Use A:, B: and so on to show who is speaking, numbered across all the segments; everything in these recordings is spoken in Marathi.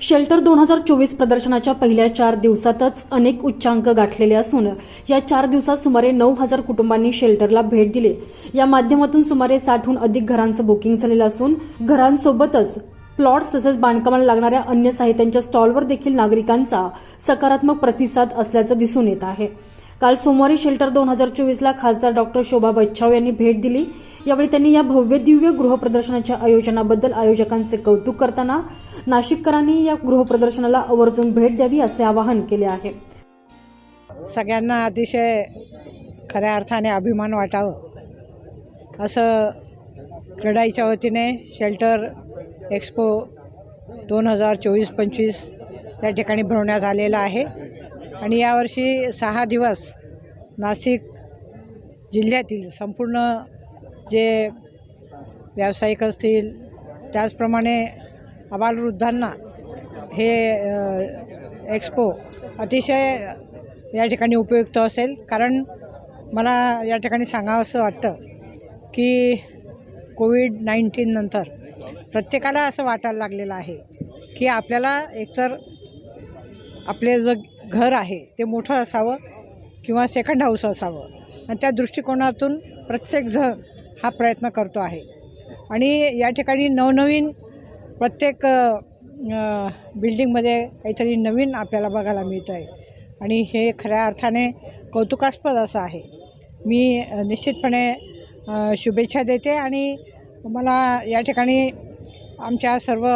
A: शेल्टर दोन हजार चोवीस प्रदर्शनाच्या पहिल्या चार दिवसातच अनेक उच्चांक गाठलेले असून या चार दिवसात सुमारे नऊ हजार कुटुंबांनी शेल्टरला भेट दिली. या माध्यमातून सुमारे साठहून अधिक घरांचं बुकिंग झालेलं असून घरांसोबतच प्लॉट्स तसेच बांधकामाला लागणाऱ्या अन्य साहित्यांच्या स्टॉलवर देखील नागरिकांचा सकारात्मक प्रतिसाद असल्याचं दिसून येत आहे. काल सोमवारी शेल्टर दोन हजार चोवीसला खासदार डॉक्टर शोभा बच्छाव यांनी भेट दिली. यावेळी त्यांनी या भव्य दिव्य गृहप्रदर्शनाच्या आयोजनाबद्दल आयोजकांचे कौतुक करताना नाशिककरांनी या गृहप्रदर्शनाला आवर्जून भेट द्यावी असे आवाहन केले आहे.
B: सगळ्यांना अतिशय खऱ्या अर्थाने अभिमान वाटावं. असं क्रेडाईच्या वतीने शेल्टर एक्सपो दोन हजार चोवीस पंचवीस या ठिकाणी भरवण्यात आलेलं आहे. आणि यावर्षी सहा दिवस नाशिक जिल्ह्यातील संपूर्ण जे व्यावसायिक असतील त्याचप्रमाणे आबालवृद्धांना हे एक्सपो अतिशय या ठिकाणी उपयुक्त असेल. कारण मला या ठिकाणी सांगावंसं वाटतं की कोविड नाईन्टीन नंतर प्रत्येकाला असं वाटायला लागलेलं आहे की आपल्याला एकतर आपले जग घर आहे ते मोठं असावं किंवा सेकंड हाऊस असावं. आणि त्या दृष्टिकोनातून प्रत्येकजण हा प्रयत्न करतो आहे. आणि या ठिकाणी नवनवीन प्रत्येक बिल्डिंगमध्ये काहीतरी नवीन आपल्याला बघायला मिळतं आहे आणि हे खऱ्या अर्थाने कौतुकास्पद असं आहे. मी निश्चितपणे शुभेच्छा देते आणि मला या ठिकाणी आमच्या सर्व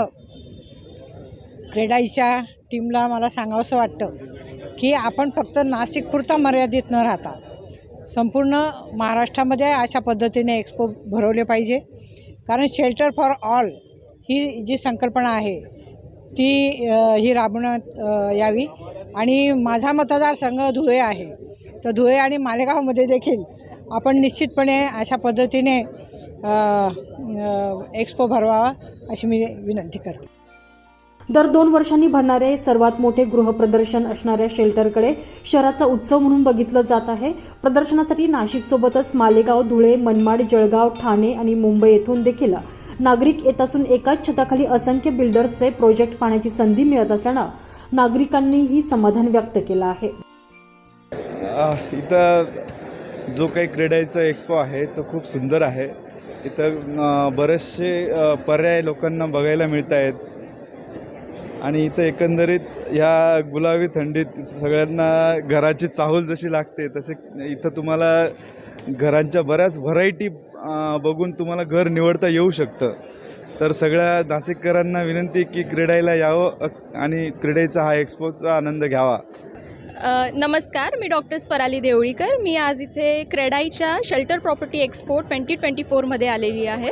B: क्रेडाईच्या टीमला मला सांगावंसं वाटतं. की आपण फक्त नाशिकपुरता मर्यादित न राहता संपूर्ण महाराष्ट्रामध्ये अशा पद्धतीने एक्सपो भरवले पाहिजे. कारण शेल्टर फॉर ऑल ही जी संकल्पना आहे ती ही राबवण्यात यावी. आणि माझा मतदारसंघ धुळे आहे. तर धुळे आणि मालेगावमध्ये देखील आपण निश्चितपणे अशा पद्धतीने एक्सपो भरवावा अशी मी विनंती करते.
A: दर दोन वर्षांनी भरणारे सर्वात मोठे गृहप्रदर्शन असणाऱ्या शेल्टरकडे शहराचा उत्सव म्हणून बघितलं जात आहे. प्रदर्शनासाठी नाशिकसोबतच मालेगाव धुळे मनमाड जळगाव ठाणे आणि मुंबई येथून देखील नागरिक येत असून एकाच छताखाली असंख्य बिल्डर्सचे प्रोजेक्ट पाहण्याची संधी मिळत असल्यानं नागरिकांनीही समाधान व्यक्त केलं आहे.
C: इथं जो काही क्रीडाईचा एक्सपो आहे तो खूप सुंदर आहे. इथं बरेचसे पर्याय लोकांना बघायला मिळत आहेत आणि इथं एकंदरीत ह्या गुलाबी थंडीत सगळ्यांना घराची चाहूल जशी लागते तसे इथं तुम्हाला घरांच्या बऱ्याच व्हरायटी बघून तुम्हाला घर निवडता येऊ शकतं. तर सगळ्या नाशिककरांना विनंती की क्रीडायला यावं आणि क्रीडेचा हा एक्सपोचा आनंद घ्यावा.
D: नमस्कार मी डॉक्टर स्वराली देवळीकर. मी आज इथे क्रेडाईच्या shelter property expo twenty twenty फोरमध्ये आलेली आहे.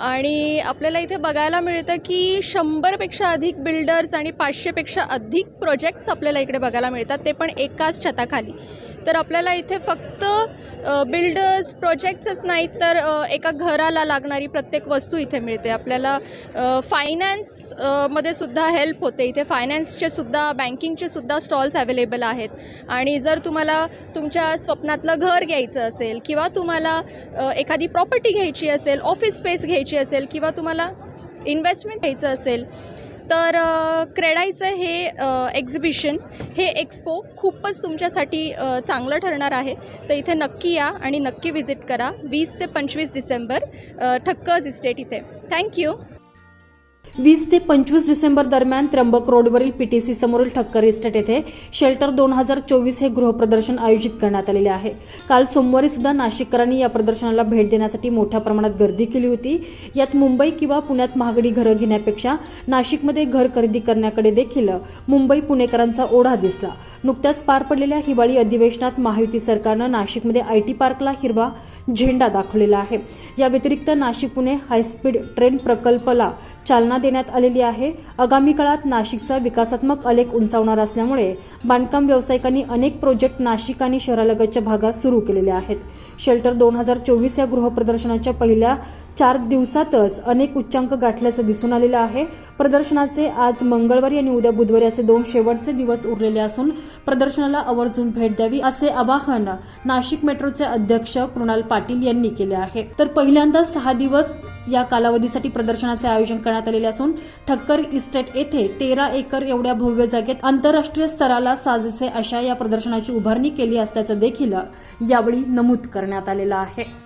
D: आणि आपल्याला इथे बघायला मिळतं की शंभरपेक्षा अधिक बिल्डर्स आणि पाचशेपेक्षा अधिक प्रोजेक्ट्स आपल्याला इकडे बघायला मिळतात. ते पण एकाच छताखाली. तर आपल्याला इथे फक्त बिल्डर्स प्रोजेक्ट्सच नाहीत तर एका घराला लागणारी प्रत्येक वस्तू इथे मिळते. आपल्याला फायनान्समध्ये सुद्धा हेल्प होते. इथे फायनान्सचे सुद्धा बँकिंगचे सुद्धा स्टॉल्स अवेलेबल आहेत. आणि जर तुम्हाला तुमच्या स्वप्नातलं घर घ्यायचं असेल किंवा तुम्हाला एखादी प्रॉपर्टी घ्यायची असेल ऑफिस स्पेस घ्यायची असेल किंवा तुम्हाला इन्व्हेस्टमेंट घ्यायचं असेल तर क्रेडाईचं हे एक्झिबिशन हे एक्सपो खूपच तुमच्यासाठी चांगलं ठरणार आहे. तर इथे नक्की या आणि नक्की विजिट करा वीस ते पंचवीस डिसेंबर ठक्कज इस्टेट इथे. थँक्यू
A: वीस ते पंचवीस डिसेंबर दरम्यान त्र्यंबक रोडवरील पीटीसी समोरील ठक्कर इस्टेट येथे शेल्टर दोन हजार चोवीस हे गृहप्रदर्शन आयोजित करण्यात आलेले आहे. काल सोमवारी सुद्धा नाशिककरांनी या प्रदर्शनाला भेट देण्यासाठी मोठ्या प्रमाणात गर्दी केली होती. यात मुंबई किंवा पुण्यात महागडी घरं घेण्यापेक्षा नाशिकमध्ये घर खरेदी करण्याकडे देखील मुंबई पुणेकरांचा ओढा दिसला. नुकत्याच पार पडलेल्या हिवाळी अधिवेशनात महायुती सरकारनं नाशिकमध्ये आय टी पार्कला हिरवा झेंडा दाखवलेला आहे. या व्यतिरिक्त नाशिक पुणे हायस्पीड ट्रेन प्रकल्पाला चालना देण्यात आलेली आहे. आगामी काळात नाशिकचा विकासात्मक आलेख उंचावणार असल्यामुळे बांधकाम व्यावसायिकांनी अनेक प्रोजेक्ट नाशिक आणि शहरालगतच्या भागात सुरू केलेले आहेत. शेल्टर दोन हजार चोवीस या गृहप्रदर्शनाच्या पहिल्या चार दिवसातच अनेक उच्चांक गाठल्याचं दिसून आलेलं आहे. प्रदर्शनाचे आज मंगळवारी आणि उद्या बुधवारी असे दोन शेवटचे दिवस उरलेले असून प्रदर्शनाला आवर्जून भेट द्यावी असे आवाहन नाशिक मेट्रोचे अध्यक्ष कृणाल पाटील यांनी केले आहे. तर पहिल्यांदा सहा दिवस या कालावधीसाठी प्रदर्शनाचे आयोजन करण्यात आलेले असून ठक्कर इस्टेट येथे तेरा एकर एवढ्या भव्य जागेत आंतरराष्ट्रीय स्तराला साजेसे अशा या प्रदर्शनाची उभारणी केली असल्याचं देखील यावेळी नमूद करण्यात आलेलं आहे.